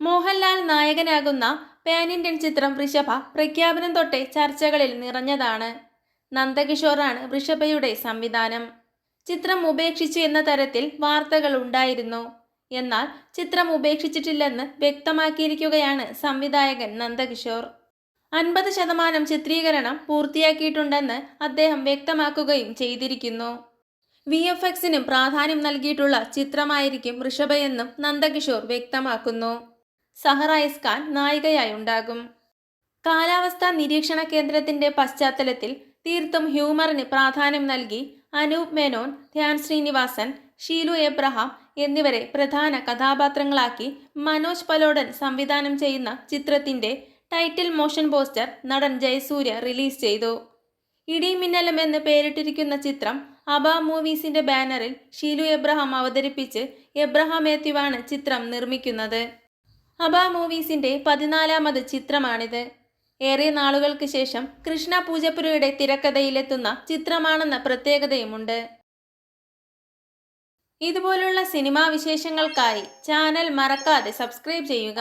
മോഹൻലാൽ നായകനാകുന്ന pan Indian ചിത്രം വൃഷഭ പ്രഖ്യാപനം തൊട്ടേ ചർച്ചകളിൽ നിറഞ്ഞതാണ്. നന്ദകിഷോറാണ് വൃഷഭയുടെ സംവിധാനം. ചിത്രം ഉപേക്ഷിച്ചു എന്ന തരത്തിൽ വാർത്തകൾ ഉണ്ടായിരുന്നു. എന്നാൽ ചിത്രം ഉപേക്ഷിച്ചിട്ടില്ലെന്ന് വ്യക്തമാക്കിയിരിക്കുകയാണ് സംവിധായകൻ നന്ദകിഷോർ. അൻപത് ശതമാനം ചിത്രീകരണം പൂർത്തിയാക്കിയിട്ടുണ്ടെന്ന് അദ്ദേഹം വ്യക്തമാക്കുകയും ചെയ്തിരിക്കുന്നു. വി എഫ് എക്സിനും പ്രാധാന്യം നൽകിയിട്ടുള്ള ചിത്രമായിരിക്കും ഋഷഭയെന്നും നന്ദകിഷോർ വ്യക്തമാക്കുന്നു. സഹറ എസ് ഖാൻ നായികയായി ഉണ്ടാകും. കാലാവസ്ഥാ നിരീക്ഷണ കേന്ദ്രത്തിന്റെ പശ്ചാത്തലത്തിൽ തീർത്തും ഹ്യൂമറിന് പ്രാധാന്യം നൽകി അനൂപ് മേനോൻ ധ്യാൻ ശ്രീനിവാസൻ ഷീലു എബ്രഹാം എന്നിവരെ പ്രധാന കഥാപാത്രങ്ങളാക്കി മനോജ് പലോഡൻ സംവിധാനം ചെയ്യുന്ന ചിത്രത്തിന്റെ ടൈറ്റിൽ മോഷൻ പോസ്റ്റർ നടൻ ജയസൂര്യ റിലീസ് ചെയ്തു. ഇടിമിന്നലം എന്ന് പേരിട്ടിരിക്കുന്ന ചിത്രം അബ മൂവീസിന്റെ ബാനറിൽ ഷീലു എബ്രഹാം അവതരിപ്പിച്ച് എബ്രഹാം മാത്യുവാണ് ചിത്രം നിർമ്മിക്കുന്നത്. അബ മൂവീസിന്റെ പതിനാലാമത് ചിത്രമാണിത്. ഏറെ നാളുകൾക്ക് ശേഷം കൃഷ്ണ പൂജപ്പുരയുടെ തിരക്കഥയിലെത്തുന്ന ചിത്രമാണെന്ന പ്രത്യേകതയുമുണ്ട്. ഇതുപോലുള്ള സിനിമാ വിശേഷങ്ങൾക്കായി ചാനൽ മറക്കാതെ സബ്സ്ക്രൈബ് ചെയ്യുക.